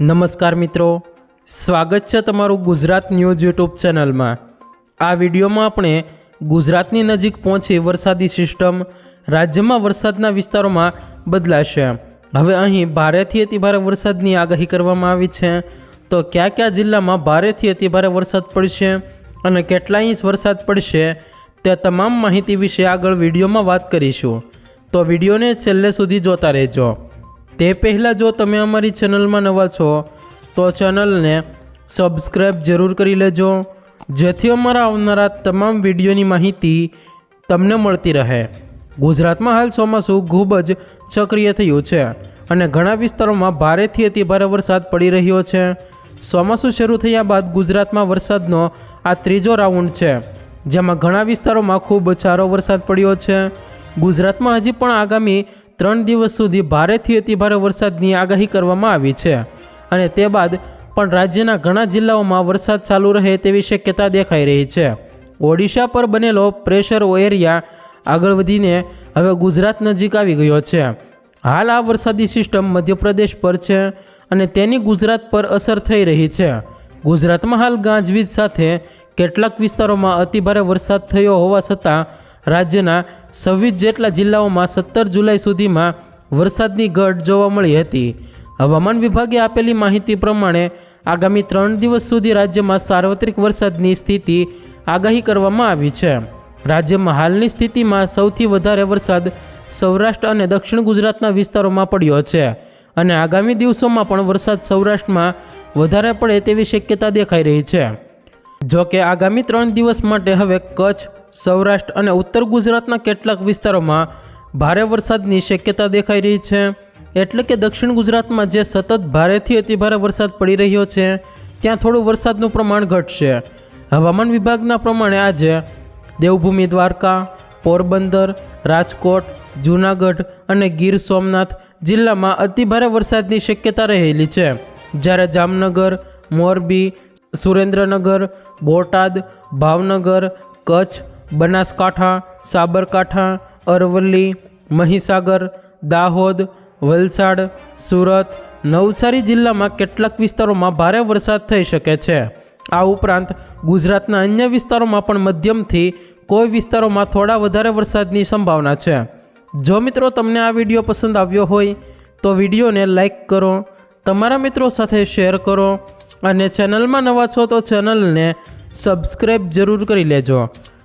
નમસ્કાર મિત્રો. સ્વાગત છે તમારું ગુજરાત ન્યૂઝ યુટ્યુબ ચેનલમાં. આ વિડીયોમાં આપણે ગુજરાતની નજીક પહોંચી વરસાદી સિસ્ટમ રાજ્યમાં વરસાદના વિસ્તારોમાં બદલાશે. હવે અહીં ભારેથી અતિભારે વરસાદની આગાહી કરવામાં આવી છે. તો કયા કયા જિલ્લામાં ભારેથી અતિભારે વરસાદ પડશે અને કેટલા ઇંચ વરસાદ પડશે તે તમામ માહિતી વિશે આગળ વિડીયોમાં વાત કરીશું. તો વિડીયોને છેલ્લે સુધી જોતા રહેજો. તે પહેલાં જો તમે અમારી ચેનલમાં નવા છો, તો ચેનલને સબસ્ક્રાઈબ જરૂર કરી લેજો, જેથી અમારા આવનારા તમામ વિડીયોની માહિતી તમને મળતી રહે. ગુજરાતમાં હાલ ચોમાસું ખૂબ જ સક્રિય થયું છે અને ઘણા વિસ્તારોમાં ભારેથી અતિભારે વરસાદ પડી રહ્યો છે. ચોમાસું શરૂ થયા બાદ ગુજરાતમાં વરસાદનો આ ત્રીજો રાઉન્ડ છે, જેમાં ઘણા વિસ્તારોમાં ખૂબ સારો વરસાદ પડ્યો છે. ગુજરાતમાં હજી પણ આગામી ત્રણ દિવસ સુધી ભારેથી અતિભારે વરસાદની આગાહી કરવામાં આવી છે. અને તે બાદ પણ રાજ્યના ઘણા જિલ્લાઓમાં વરસાદ ચાલુ રહે તેવી શક્યતા દેખાઈ રહી છે. ઓડિશા પર બનેલો પ્રેશર એરિયા આગળ વધીને હવે ગુજરાત નજીક આવી ગયો છે. હાલ આ વરસાદી સિસ્ટમ મધ્યપ્રદેશ પર છે અને તેની ગુજરાત પર અસર થઈ રહી છે. ગુજરાતમાં હાલ ગાજવીજ સાથે કેટલાક વિસ્તારોમાં અતિભારે વરસાદ થયો હોવા છતાં રાજ્યના છવ્વીસ જેટલા જિલ્લાઓમાં સત્તર જુલાઈ સુધીમાં વરસાદની ઘટ જોવા મળી હતી. હવામાન વિભાગે આપેલી માહિતી પ્રમાણે આગામી ત્રણ દિવસ સુધી રાજ્યમાં સાર્વત્રિક વરસાદની સ્થિતિ આગાહી કરવામાં આવી છે. રાજ્યમાં હાલની સ્થિતિમાં સૌથી વધારે વરસાદ સૌરાષ્ટ્ર અને દક્ષિણ ગુજરાતના વિસ્તારોમાં પડ્યો છે અને આગામી દિવસોમાં પણ વરસાદ સૌરાષ્ટ્રમાં વધારે પડે તેવી શક્યતા દેખાઈ રહી છે. જો કે આગામી ત્રણ દિવસ માટે હવે કચ્છ સૌરાષ્ટ્ર અને ઉત્તર ગુજરાતના કેટલાક વિસ્તારોમાં ભારે વરસાદની શક્યતા દેખાઈ રહી છે. એટલે કે દક્ષિણ ગુજરાતમાં જે સતત ભારેથી અતિભારે વરસાદ પડી રહ્યો છે, ત્યાં થોડું વરસાદનું પ્રમાણ ઘટશે. હવામાન વિભાગના પ્રમાણે આજે દેવભૂમિ દ્વારકા, પોરબંદર, રાજકોટ, જૂનાગઢ અને ગીર સોમનાથ જિલ્લામાં અતિભારે વરસાદની શક્યતા રહેલી છે. જ્યારે જામનગર, મોરબી, સુરેન્દ્રનગર, બોટાદ, ભાવનગર, કચ્છ બનાસકાંઠા, સાબરકાંઠા, અરવલ્લી, મહીસાગર, દાહોદ, વલસાડ, સુરત નવસારી જિલ્લામાં કેટલાક વિસ્તારોમાં ભારે વરસાદ થઈ શકે છે. આ ઉપરાંત ગુજરાતના અન્ય વિસ્તારોમાં પણ મધ્યમથી કોઈ વિસ્તારોમાં થોડા વધારે વરસાદની સંભાવના છે. જો મિત્રો તમને આ વીડિયો પસંદ આવ્યો હોય, તો વિડીયોને લાઈક કરો, તમારા મિત્રો સાથે શેર કરો અને ચેનલમાં નવા છો તો ચેનલને સબસ્ક્રાઈબ જરૂર કરી લેજો.